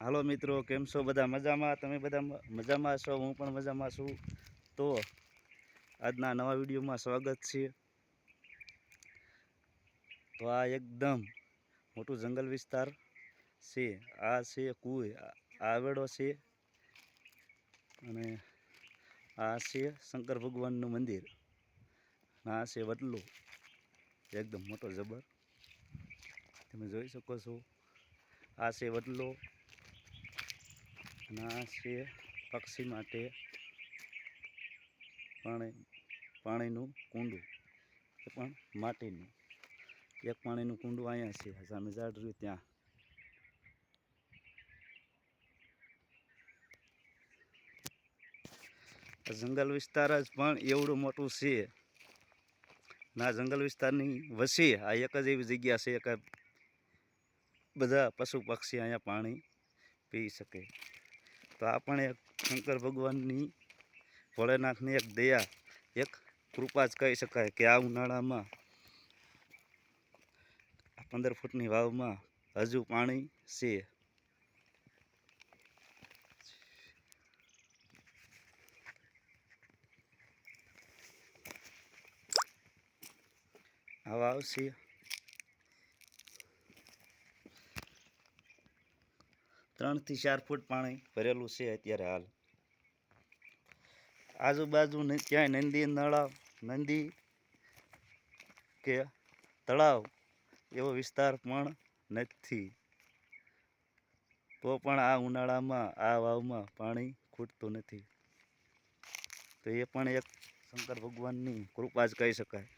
હાલો મિત્રો, કેમ છો બધા મજામાં? તમે બધા મજામાં છો? હું પણ મજામાં છું. તો આજના નવા વિડીયોમાં સ્વાગત છે. તો આ એકદમ મોટું જંગલ વિસ્તાર છે. આ છે કુઈ આવેડો છે અને આ છે શંકર ભગવાનનું મંદિર. આ છે વડલો. એકદમ મોટો જબર. તમે જોઈ શકો છો. આ છે વડલો. અને આ છે પક્ષી માટે પાણી, પાણીનું કુંડું, એ પણ માટીનું. એક પાણીનું કુંડું અહીંયા છે, સામે ઝાડ રહ્યું ત્યાં. જંગલ વિસ્તાર જ પણ એવડું મોટું છે. ના જંગલ વિસ્તારની વસી આ એક જ એવી જગ્યા છે કે બધા પશુ પક્ષી અહીંયા પાણી પી શકે. તો આ પણ એક શંકર ભગવાનની ભોળેનાથની એક દયા, એક કૃપા જ કહી શકાય કે આ ઉનાળામાં પંદર ફૂટની વાવમાં હજુ પાણી છે. આ વાવ ત્રણથી ચાર ફૂટ પાણી ભરેલું છે અત્યારે હાલ. આજુબાજુ ક્યાંય નંદી નળાવ નદી કે તળાવ એવો વિસ્તાર પણ નથી. તો પણ આ ઉનાળામાં, આ વાવમાં પાણી ખૂટતું નથી. તો એ પણ એક શંકર ભગવાનની કૃપા જ કહી શકાય.